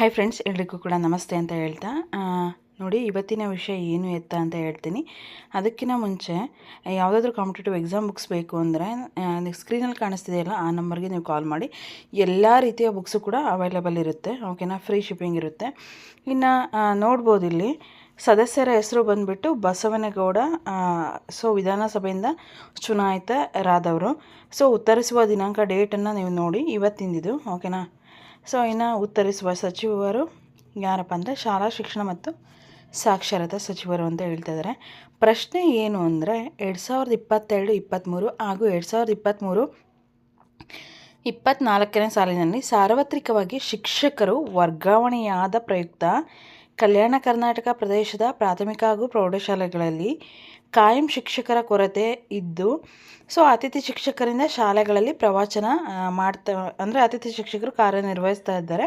Hi friends ಎಲ್ರಿಗೂ ಕೂಡ ನಮಸ್ತೆ ಅಂತ ಹೇಳ್ತಾ ನೋಡಿ ಇವತ್ತಿನ ವಿಷಯ ಏನು ಎತ್ತ ಅಂತ ಹೇಳ್ತೀನಿ. ಅದಕ್ಕಿಂತ ಮುಂಚೆ, ಯಾವುದಾದ್ರೂ ಕಾಂಪಿಟೇಟಿವ್ ಎಕ್ಸಾಮ್ ಬುಕ್ಸ್ ಬೇಕು ಅಂದರೆ ಸ್ಕ್ರೀನಲ್ಲಿ ಕಾಣಿಸ್ತಿದೆಯಲ್ಲ, ಆ ನಂಬರ್ಗೆ ನೀವು ಕಾಲ್ ಮಾಡಿ. ಎಲ್ಲ ರೀತಿಯ ಬುಕ್ಸು ಕೂಡ ಅವೈಲೇಬಲ್ ಇರುತ್ತೆ ಓಕೆನಾ ಫ್ರೀ ಶಿಪ್ಪಿಂಗ್ ಇರುತ್ತೆ. ಇನ್ನು ನೋಡ್ಬೋದು ಇಲ್ಲಿ ಸದಸ್ಯರ ಹೆಸರು ಬಂದುಬಿಟ್ಟು ಬಸವನಗೌಡ ಸೊ ವಿಧಾನಸಭೆಯಿಂದ ಚುನಾಯಿತರಾದವರು ಸೊ ಉತ್ತರಿಸುವ ದಿನಾಂಕ ಡೇಟನ್ನು ನೀವು ನೋಡಿ ಇವತ್ತಿಂದಿದು, ಓಕೆನಾ? ಸೊ ಇನ್ನು ಉತ್ತರಿಸುವ ಸಚಿವರು ಯಾರಪ್ಪ ಅಂದರೆ ಶಾಲಾ ಶಿಕ್ಷಣ ಮತ್ತು ಸಾಕ್ಷರತಾ ಸಚಿವರು ಅಂತ ಹೇಳ್ತಾ ಇದ್ದಾರೆ ಪ್ರಶ್ನೆ ಏನು ಅಂದರೆ ಎರಡು ಸಾವಿರದ ಇಪ್ಪತ್ತೆರಡು ಇಪ್ಪತ್ತ್ಮೂರು ಹಾಗೂ ಎರಡು ಸಾವಿರದ ಇಪ್ಪತ್ತ್ಮೂರು ಇಪ್ಪತ್ತ್ನಾಲ್ಕನೇ ಸಾಲಿನಲ್ಲಿ ಸಾರ್ವತ್ರಿಕವಾಗಿ ಶಿಕ್ಷಕರು ವರ್ಗಾವಣೆಯಾದ ಪ್ರಯುಕ್ತ ಕಲ್ಯಾಣ ಕರ್ನಾಟಕ ಪ್ರದೇಶದ ಪ್ರಾಥಮಿಕ ಹಾಗೂ ಪ್ರೌಢಶಾಲೆಗಳಲ್ಲಿ ಕಾಯಂ ಶಿಕ್ಷಕರ ಕೊರತೆ ಇದ್ದು, ಸೊ ಅತಿಥಿ ಶಿಕ್ಷಕರಿಂದ ಶಾಲೆಗಳಲ್ಲಿ ಪ್ರವಚನ ಮಾಡ್ತಾ, ಅಂದರೆ ಅತಿಥಿ ಶಿಕ್ಷಕರು ಕಾರ್ಯನಿರ್ವಹಿಸ್ತಾ ಇದ್ದಾರೆ.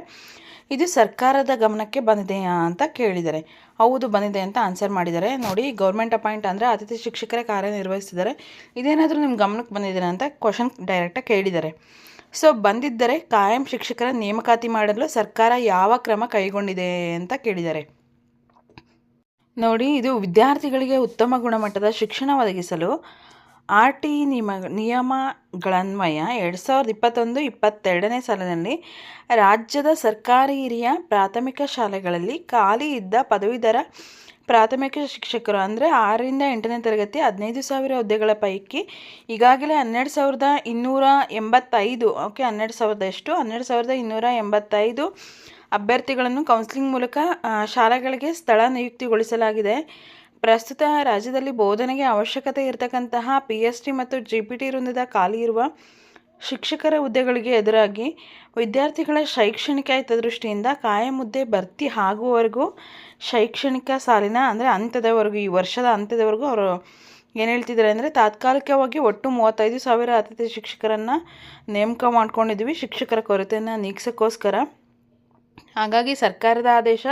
ಇದು ಸರ್ಕಾರದ ಗಮನಕ್ಕೆ ಬಂದಿದೆಯಾ ಅಂತ ಕೇಳಿದ್ದಾರೆ. ಹೌದು, ಬಂದಿದೆ ಅಂತ ಆನ್ಸರ್ ಮಾಡಿದ್ದಾರೆ. ನೋಡಿ, ಗೌರ್ಮೆಂಟ್ ಅಪಾಯಿಂಟ್ ಅಂದರೆ ಅತಿಥಿ ಶಿಕ್ಷಕರೇ ಕಾರ್ಯನಿರ್ವಹಿಸ್ತಿದ್ದಾರೆ. ಇದೇನಾದರೂ ನಿಮ್ಮ ಗಮನಕ್ಕೆ ಬಂದಿದ್ದೀರಾ ಅಂತ ಕ್ವಶನ್ ಡೈರೆಕ್ಟಾಗಿ ಕೇಳಿದ್ದಾರೆ. ಸೊ ಬಂದಿದ್ದರೆ ಕಾಯಂ ಶಿಕ್ಷಕರ ನೇಮಕಾತಿ ಮಾಡಲು ಸರ್ಕಾರ ಯಾವ ಕ್ರಮ ಕೈಗೊಂಡಿದೆ ಅಂತ ಕೇಳಿದ್ದಾರೆ. ನೋಡಿ, ಇದು ವಿದ್ಯಾರ್ಥಿಗಳಿಗೆ ಉತ್ತಮ ಗುಣಮಟ್ಟದ ಶಿಕ್ಷಣ ಒದಗಿಸಲು ಆರ್ ಟಿ ನಿಯಮ ನಿಯಮಗಳನ್ವಯ ಎರಡು ಸಾವಿರದ ಇಪ್ಪತ್ತೊಂದು, ಇಪ್ಪತ್ತೆರಡನೇ ಸಾಲಿನಲ್ಲಿ ರಾಜ್ಯದ ಸರ್ಕಾರಿ ಹಿರಿಯ ಪ್ರಾಥಮಿಕ ಶಾಲೆಗಳಲ್ಲಿ ಖಾಲಿ ಇದ್ದ ಪದವೀಧರ ಪ್ರಾಥಮಿಕ ಶಿಕ್ಷಕರು ಅಂದರೆ ಆರರಿಂದ ಎಂಟನೇ ತರಗತಿ ಹದಿನೈದು ಸಾವಿರ ಹುದ್ದೆಗಳ ಪೈಕಿ ಈಗಾಗಲೇ ಹನ್ನೆರಡು ಸಾವಿರದ ಇನ್ನೂರ ಎಂಬತ್ತೈದು ಓಕೆ ಹನ್ನೆರಡು ಸಾವಿರದ ಎಷ್ಟು? ಹನ್ನೆರಡು ಸಾವಿರದ ಇನ್ನೂರ ಎಂಬತ್ತೈದು ಅಭ್ಯರ್ಥಿಗಳನ್ನು ಕೌನ್ಸಿಲಿಂಗ್ ಮೂಲಕ ಶಾಲೆಗಳಿಗೆ ಸ್ಥಳ ನಿಯುಕ್ತಿಗೊಳಿಸಲಾಗಿದೆ. ಪ್ರಸ್ತುತ ರಾಜ್ಯದಲ್ಲಿ ಬೋಧನೆಗೆ ಅವಶ್ಯಕತೆ ಇರತಕ್ಕಂತಹ ಪಿ ಎಸ್ ಟಿ ಮತ್ತು ಜಿ ಪಿ ಟಿ ವೃಂದದ ಖಾಲಿ ಇರುವ ಶಿಕ್ಷಕರ ಹುದ್ದೆಗಳಿಗೆ ಎದುರಾಗಿ ವಿದ್ಯಾರ್ಥಿಗಳ ಶೈಕ್ಷಣಿಕ ಹಿತದೃಷ್ಟಿಯಿಂದ ಕಾಯಂ ಹುದ್ದೆ ಭರ್ತಿ ಆಗುವವರೆಗೂ ಶೈಕ್ಷಣಿಕ ಸಾಲಿನ, ಅಂದರೆ ಅಂತ್ಯದವರೆಗೂ, ಈ ವರ್ಷದ ಅಂತ್ಯದವರೆಗೂ ಅವರು ಏನು ಹೇಳ್ತಿದ್ದಾರೆ ಅಂದರೆ ತಾತ್ಕಾಲಿಕವಾಗಿ ಒಟ್ಟು ಮೂವತ್ತೈದು ಸಾವಿರ ಅತಿಥಿ ಶಿಕ್ಷಕರನ್ನು ನೇಮಕ ಮಾಡ್ಕೊಂಡಿದ್ವಿ ಶಿಕ್ಷಕರ ಕೊರತೆಯನ್ನು ನೀಗಿಸೋಕ್ಕೋಸ್ಕರ. ಹಾಗಾಗಿ ಸರ್ಕಾರದ ಆದೇಶ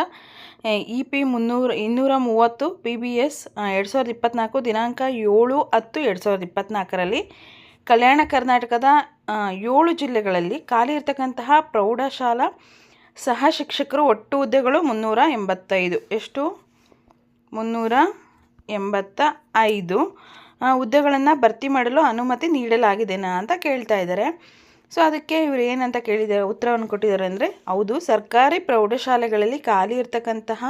ಇ ಪಿ ಮುನ್ನೂರ, ಇನ್ನೂರ ಮೂವತ್ತು, ಪಿ ಬಿ ಎಸ್ ಎರಡು ಸಾವಿರದ ಇಪ್ಪತ್ತ್ನಾಲ್ಕು ದಿನಾಂಕ ಏಳು ಹತ್ತು ಎರಡು ಸಾವಿರದ ಇಪ್ಪತ್ತ್ನಾಲ್ಕರಲ್ಲಿ ಕಲ್ಯಾಣ ಕರ್ನಾಟಕದ ಏಳು ಜಿಲ್ಲೆಗಳಲ್ಲಿ ಖಾಲಿ ಇರತಕ್ಕಂತಹ ಪ್ರೌಢಶಾಲಾ ಸಹ ಶಿಕ್ಷಕರು ಒಟ್ಟು ಹುದ್ದೆಗಳು ಮುನ್ನೂರ ಎಂಬತ್ತೈದು. ಎಷ್ಟು? ಮುನ್ನೂರ ಎಂಬತ್ತ ಐದು ಹುದ್ದೆಗಳನ್ನು ಭರ್ತಿ ಮಾಡಲು ಅನುಮತಿ ನೀಡಲಾಗಿದೆನಾ ಅಂತ ಕೇಳ್ತಾ ಇದ್ದಾರೆ. ಸೊ, ಅದಕ್ಕೆ ಇವರು ಏನಂತ ಕೇಳಿದ್ದಾರೆ ಉತ್ತರವನ್ನು ಕೊಟ್ಟಿದ್ದಾರೆ ಅಂದರೆ, ಹೌದು, ಸರ್ಕಾರಿ ಪ್ರೌಢಶಾಲೆಗಳಲ್ಲಿ ಖಾಲಿ ಇರತಕ್ಕಂತಹ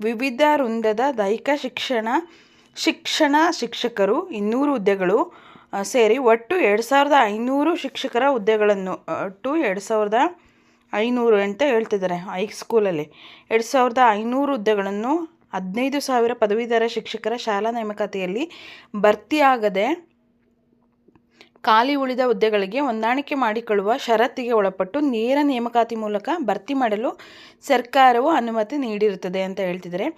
ವಿವಿಧ ವೃಂದದ ದೈಹಿಕ ಶಿಕ್ಷಣ ಶಿಕ್ಷಣ ಶಿಕ್ಷಕರು ಇನ್ನೂರು ಹುದ್ದೆಗಳು ಸೇರಿ ಒಟ್ಟು ಎರಡು ಸಾವಿರದ ಐನೂರು ಶಿಕ್ಷಕರ ಹುದ್ದೆಗಳನ್ನು ಒಟ್ಟು ಎರಡು ಸಾವಿರದ ಐನೂರು ಅಂತ ಹೇಳ್ತಿದ್ದಾರೆ ಹೈಸ್ಕೂಲಲ್ಲಿ ಎರಡು ಸಾವಿರದ ಐನೂರು ಹುದ್ದೆಗಳನ್ನು ಹದಿನೈದು ಸಾವಿರ ಪದವೀಧರ ಶಿಕ್ಷಕರ ಶಾಲಾ ನೇಮಕಾತಿಯಲ್ಲಿ ಭರ್ತಿಯಾಗದೆ ಖಾಲಿ ಉಳಿದ ಹುದ್ದೆಗಳಿಗೆ ಹೊಂದಾಣಿಕೆ ಮಾಡಿಕೊಳ್ಳುವ ಷರತ್ತಿಗೆ ಒಳಪಟ್ಟು ನೇರ ನೇಮಕಾತಿ ಮೂಲಕ ಭರ್ತಿ ಮಾಡಲು ಸರ್ಕಾರವು ಅನುಮತಿ ನೀಡಿರುತ್ತದೆ ಅಂತ ಹೇಳ್ತಿದ್ದಾರೆ.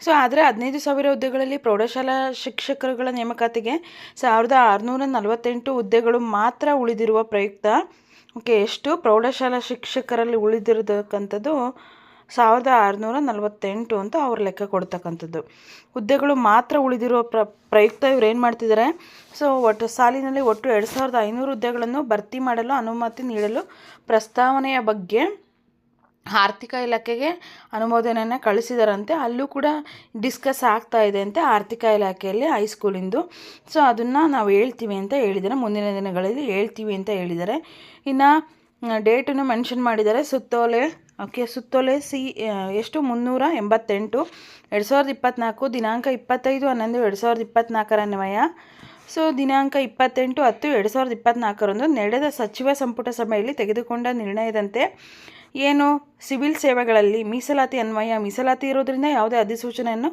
ಸೊ, ಆದರೆ ಹದಿನೈದು ಸಾವಿರ ಹುದ್ದೆಗಳಲ್ಲಿ ಪ್ರೌಢಶಾಲಾ ಶಿಕ್ಷಕರುಗಳ ನೇಮಕಾತಿಗೆ ಸಾವಿರದ ಆರುನೂರ ನಲವತ್ತೆಂಟು ಹುದ್ದೆಗಳು ಮಾತ್ರ ಉಳಿದಿರುವ ಪ್ರಯುಕ್ತ. ಓಕೆ, ಎಷ್ಟು ಪ್ರೌಢಶಾಲಾ ಶಿಕ್ಷಕರಲ್ಲಿ ಉಳಿದಿರತಕ್ಕಂಥದ್ದು? ಸಾವಿರದ ಆರುನೂರ ನಲವತ್ತೆಂಟು ಅಂತ ಅವ್ರು ಲೆಕ್ಕ ಕೊಡ್ತಕ್ಕಂಥದ್ದು. ಹುದ್ದೆಗಳು ಮಾತ್ರ ಉಳಿದಿರುವ ಪ್ರ, ಪ್ರಯುಕ್ತ ಇವ್ರು ಏನು ಮಾಡ್ತಿದ್ದಾರೆ ಸೊ, ಒಟ್ಟು ಸಾಲಿನಲ್ಲಿ ಒಟ್ಟು ಎರಡು ಸಾವಿರದ ಐನೂರು ಹುದ್ದೆಗಳನ್ನು ಭರ್ತಿ ಮಾಡಲು ಅನುಮತಿ ನೀಡಲು ಪ್ರಸ್ತಾವನೆಯ ಬಗ್ಗೆ ಆರ್ಥಿಕ ಇಲಾಖೆಗೆ ಅನುಮೋದನೆಯನ್ನು ಕಳಿಸಿದಾರಂತೆ. ಅಲ್ಲೂ ಕೂಡ ಡಿಸ್ಕಸ್ ಆಗ್ತಾ ಇದೆ ಅಂತೆ ಆರ್ಥಿಕ ಇಲಾಖೆಯಲ್ಲಿ ಹೈಸ್ಕೂಲಿಂದು. ಸೊ, ಅದನ್ನು ನಾವು ಹೇಳ್ತೀವಿ ಅಂತ ಹೇಳಿದ್ದಾರೆ ಮುಂದಿನ ದಿನಗಳಲ್ಲಿ ಹೇಳ್ತೀವಿ ಅಂತ ಹೇಳಿದ್ದಾರೆ ಇನ್ನು, ಡೇಟನ್ನು ಮೆನ್ಷನ್ ಮಾಡಿದ್ದಾರೆ ಸುತ್ತೋಲೆ ಓಕೆ, ಸುತ್ತೋಲೆ ಸಿ ಎಷ್ಟು? ಮುನ್ನೂರ ಎಂಬತ್ತೆಂಟು. ಎರಡು ಸಾವಿರದ ಇಪ್ಪತ್ತ್ನಾಲ್ಕು ದಿನಾಂಕ ಇಪ್ಪತ್ತೈದು, ಹನ್ನೊಂದು, ಎರಡು ಸಾವಿರದ ಇಪ್ಪತ್ತ್ನಾಲ್ಕರ ಅನ್ವಯ. ಸೊ, ದಿನಾಂಕ ಇಪ್ಪತ್ತೆಂಟು ಹತ್ತು ಎರಡು ಸಾವಿರದ ಇಪ್ಪತ್ತ್ನಾಲ್ಕರಂದು ನಡೆದ ಸಚಿವ ಸಂಪುಟ ಸಭೆಯಲ್ಲಿ ತೆಗೆದುಕೊಂಡ ನಿರ್ಣಯದಂತೆ ಏನು? ಸಿವಿಲ್ ಸೇವೆಗಳಲ್ಲಿ ಮೀಸಲಾತಿ ಅನ್ವಯ, ಮೀಸಲಾತಿ ಇರೋದ್ರಿಂದ ಯಾವುದೇ ಅಧಿಸೂಚನೆಯನ್ನು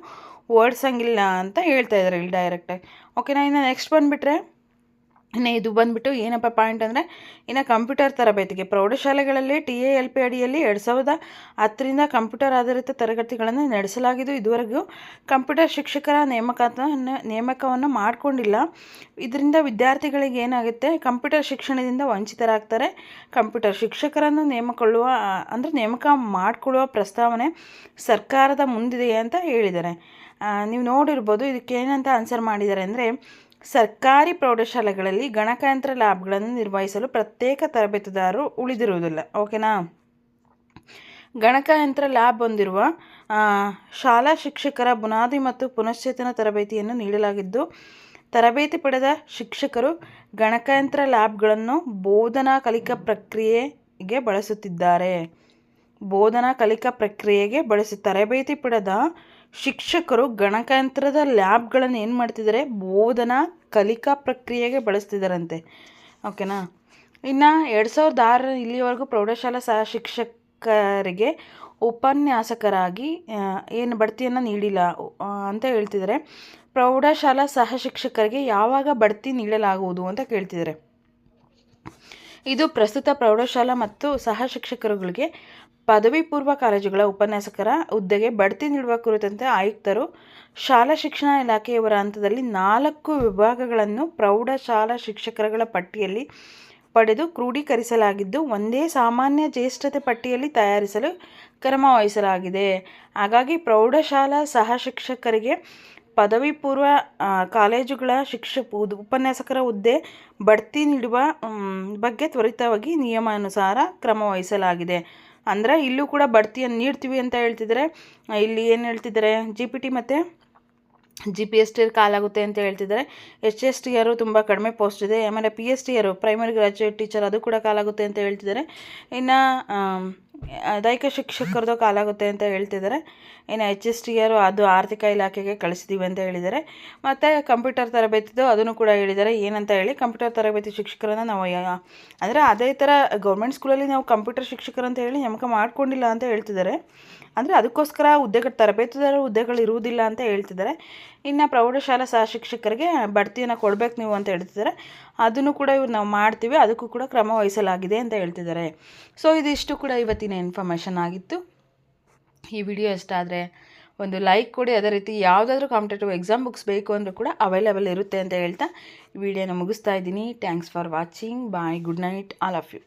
ಹೊರಡಿಸಂಗಿಲ್ಲ ಅಂತ ಹೇಳ್ತಾ ಇದ್ದಾರೆ ಇಲ್ಲಿ ಡೈರೆಕ್ಟಾಗಿ ಓಕೆನಾ, ಇನ್ನು ನೆಕ್ಸ್ಟ್ ಬಂದುಬಿಟ್ರೆ? ಇನ್ನು ಇದು ಬಂದುಬಿಟ್ಟು ಏನಪ್ಪ ಪಾಯಿಂಟ್ ಅಂದರೆ, ಇನ್ನು ಕಂಪ್ಯೂಟರ್ ತರಬೇತಿಗೆ ಪ್ರೌಢಶಾಲೆಗಳಲ್ಲಿ ಟಿ ಎ ಎಲ್ ಪಿ ಅಡಿಯಲ್ಲಿ ಎರಡು ಸಾವಿರದ ಹತ್ತರಿಂದ ಕಂಪ್ಯೂಟರ್ ಆಧಾರಿತ ತರಗತಿಗಳನ್ನು ನಡೆಸಲಾಗಿದ್ದು ಇದುವರೆಗೂ ಕಂಪ್ಯೂಟರ್ ಶಿಕ್ಷಕರ ನೇಮಕಾತವನ್ನು ನೇಮಕವನ್ನು ಮಾಡಿಕೊಂಡಿಲ್ಲ. ಇದರಿಂದ ವಿದ್ಯಾರ್ಥಿಗಳಿಗೆ ಏನಾಗುತ್ತೆ ಕಂಪ್ಯೂಟರ್ ಶಿಕ್ಷಣದಿಂದ ವಂಚಿತರಾಗ್ತಾರೆ. ಕಂಪ್ಯೂಟರ್ ಶಿಕ್ಷಕರನ್ನು ನೇಮಕೊಳ್ಳುವ, ಅಂದರೆ ನೇಮಕ ಮಾಡಿಕೊಳ್ಳುವ ಪ್ರಸ್ತಾವನೆ ಸರ್ಕಾರದ ಮುಂದಿದೆ ಅಂತ ಹೇಳಿದ್ದಾರೆ. ನೀವು ನೋಡಿರ್ಬೋದು ಇದಕ್ಕೆ ಏನಂತ ಆನ್ಸರ್ ಮಾಡಿದ್ದಾರೆ ಅಂದರೆ ಸರ್ಕಾರಿ ಪ್ರೌಢಶಾಲೆಗಳಲ್ಲಿ ಗಣಕಯಂತ್ರ ಲ್ಯಾಬ್ಗಳನ್ನು ನಿರ್ವಹಿಸಲು ಪ್ರತ್ಯೇಕ ತರಬೇತುದಾರರು ಉಳಿದಿರುವುದಿಲ್ಲ. ಓಕೆನಾ? ಗಣಕಯಂತ್ರ ಲ್ಯಾಬ್ ಹೊಂದಿರುವ ಶಾಲಾ ಶಿಕ್ಷಕರ ಬುನಾದಿ ಮತ್ತು ಪುನಶ್ಚೇತನ ತರಬೇತಿಯನ್ನು ನೀಡಲಾಗಿದ್ದು, ತರಬೇತಿ ಪಡೆದ ಶಿಕ್ಷಕರು ಗಣಕಯಂತ್ರ ಲ್ಯಾಬ್ಗಳನ್ನು ಬೋಧನಾ ಕಲಿಕಾ ಪ್ರಕ್ರಿಯೆಗೆ ಬಳಸುತ್ತಿದ್ದಾರೆ. ಬೋಧನಾ ಕಲಿಕಾ ಪ್ರಕ್ರಿಯೆಗೆ ಬಳಸಿ ತರಬೇತಿ ಪಡೆದ ಶಿಕ್ಷಕರು ಗಣಕಯಂತ್ರದ ಲ್ಯಾಬ್ಗಳನ್ನು ಏನು ಮಾಡ್ತಿದ್ದಾರೆ ಬೋಧನಾ ಕಲಿಕಾ ಪ್ರಕ್ರಿಯೆಗೆ ಬಳಸ್ತಿದ್ದಾರಂತೆ ಓಕೆನಾ? ಇನ್ನು ಎರಡು ಸಾವಿರದ ಆರ ಇಲ್ಲಿವರೆಗೂ ಪ್ರೌಢಶಾಲಾ ಸಹ ಶಿಕ್ಷಕರಿಗೆ ಉಪನ್ಯಾಸಕರಾಗಿ ಏನು ಬಡ್ತಿಯನ್ನು ನೀಡಿಲ್ಲ. ಅಂತ ಹೇಳ್ತಿದ್ದಾರೆ ಪ್ರೌಢಶಾಲಾ ಸಹ ಶಿಕ್ಷಕರಿಗೆ ಯಾವಾಗ ಬಡ್ತಿ ನೀಡಲಾಗುವುದು ಅಂತ ಕೇಳ್ತಿದ್ದಾರೆ ಇದು ಪ್ರಸ್ತುತ ಪ್ರೌಢಶಾಲಾ ಮತ್ತು ಸಹ ಶಿಕ್ಷಕರುಗಳಿಗೆ ಪದವಿ ಪೂರ್ವ ಕಾಲೇಜುಗಳ ಉಪನ್ಯಾಸಕರ ಹುದ್ದೆಗೆ ಬಡ್ತಿ ನೀಡುವ ಕುರಿತಂತೆ ಆಯುಕ್ತರು ಶಾಲಾ ಶಿಕ್ಷಣ ಇಲಾಖೆಯವರ ಹಂತದಲ್ಲಿ ನಾಲ್ಕು ವಿಭಾಗಗಳನ್ನು ಪ್ರೌಢಶಾಲಾ ಶಿಕ್ಷಕರುಗಳ ಪಟ್ಟಿಯಲ್ಲಿ ಪಡೆದು ಕ್ರೋಢೀಕರಿಸಲಾಗಿದ್ದು, ಒಂದೇ ಸಾಮಾನ್ಯ ಜ್ಯೇಷ್ಠತೆ ಪಟ್ಟಿಯಲ್ಲಿ ತಯಾರಿಸಲು ಕ್ರಮ ವಹಿಸಲಾಗಿದೆ ಹಾಗಾಗಿ ಪ್ರೌಢಶಾಲಾ ಸಹ ಶಿಕ್ಷಕರಿಗೆ ಪದವಿ ಪೂರ್ವ ಕಾಲೇಜುಗಳ ಶಿಕ್ಷ ಉಪನ್ಯಾಸಕರ ಹುದ್ದೆ ಬಡ್ತಿ ನೀಡುವ ಬಗ್ಗೆ ತ್ವರಿತವಾಗಿ ನಿಯಮಾನುಸಾರ ಕ್ರಮ ವಹಿಸಲಾಗಿದೆ ಅಂದರೆ ಇಲ್ಲೂ ಕೂಡ ಬಡ್ತಿಯನ್ನು ನೀಡ್ತೀವಿ ಅಂತ ಹೇಳ್ತಿದ್ದಾರೆ ಇಲ್ಲಿ ಏನು ಹೇಳ್ತಿದ್ದಾರೆ ಜಿ ಪಿ ಟಿ ಮತ್ತು ಜಿ ಪಿ ಎಸ್ ಟಿ ಕಾಲಾಗುತ್ತೆ ಅಂತ ಹೇಳ್ತಿದ್ದಾರೆ. ಎಚ್ ಎಸ್ ಟಿ ಆರು ತುಂಬ ಕಡಿಮೆ ಪೋಸ್ಟ್ ಇದೆ, ಆಮೇಲೆ ಪಿ ಎಸ್ ಟಿ ಆರು ಪ್ರೈಮರಿ ಗ್ರಾಜ್ಯುಯೇಟ್ ಟೀಚರ್ ಅದು ಕೂಡ ಕಾಲಾಗುತ್ತೆ ಅಂತ ಹೇಳ್ತಿದ್ದಾರೆ. ಇನ್ನು ದೈಹಿಕ ಶಿಕ್ಷಕರದ್ದು ಕಾಲಾಗುತ್ತೆ ಅಂತ ಹೇಳ್ತಿದ್ದಾರೆ. ಇನ್ನು ಎಚ್ ಎಸ್ ಟಿ ಆರು ಅದು ಆರ್ಥಿಕ ಇಲಾಖೆಗೆ ಕಳಿಸಿದ್ದೀವಿ ಅಂತ ಹೇಳಿದ್ದಾರೆ. ಮತ್ತು ಕಂಪ್ಯೂಟರ್ ತರಬೇತಿದು ಅದನ್ನು ಕೂಡ ಹೇಳಿದ್ದಾರೆ. ಏನಂತ ಹೇಳಿ, ಕಂಪ್ಯೂಟರ್ ತರಬೇತಿ ಶಿಕ್ಷಕರನ್ನು ನಾವು ಅಂದರೆ ಅದೇ ಥರ ಗೌರ್ಮೆಂಟ್ ಸ್ಕೂಲಲ್ಲಿ ನಾವು ಕಂಪ್ಯೂಟರ್ ಶಿಕ್ಷಕರು ಅಂತ ಹೇಳಿ ನೇಮಕ ಮಾಡಿಕೊಂಡಿಲ್ಲ ಅಂತ ಹೇಳ್ತಿದ್ದಾರೆ. ಅಂದರೆ ಅದಕ್ಕೋಸ್ಕರ ಹುದ್ದೆಗಳು ತರಬೇತಿದಾರ ಹುದ್ದೆಗಳು ಇರುವುದಿಲ್ಲ ಅಂತ ಹೇಳ್ತಿದ್ದಾರೆ. ಇನ್ನು ಪ್ರೌಢಶಾಲಾ ಸಹ ಶಿಕ್ಷಕರಿಗೆ ಬಡ್ತಿಯನ್ನು ಕೊಡಬೇಕು ನೀವು ಅಂತ ಹೇಳ್ತಿದ್ದಾರೆ. ಅದನ್ನು ಕೂಡ ಇವ್ರು ನಾವು ಮಾಡ್ತೀವಿ. ಅದಕ್ಕೂ ಕೂಡ ಕ್ರಮ ವಹಿಸಲಾಗಿದೆ ಅಂತ ಹೇಳ್ತಿದ್ದಾರೆ. ಸೊ ಇದಿಷ್ಟು ಕೂಡ ಇವತ್ತಿನ ಇನ್ಫಾರ್ಮೇಷನ್ ಆಗಿತ್ತು. ಈ ವಿಡಿಯೋ ಇಷ್ಟ ಆದರೆ ಒಂದು ಲೈಕ್ ಕೊಡಿ, ಅದೇ ರೀತಿ ಯಾವುದಾದ್ರೂ ಕಾಂಪಿಟೇಟಿವ್ ಎಕ್ಸಾಮ್ ಬುಕ್ಸ್ ಬೇಕು ಅಂದರೂ ಕೂಡ ಅವೈಲೇಬಲ್ ಇರುತ್ತೆ ಅಂತ ಹೇಳ್ತಾ ವಿಡಿಯೋನ ಮುಗಿಸ್ತಾ ಇದ್ದೀನಿ. Thanks for watching bye good night all of you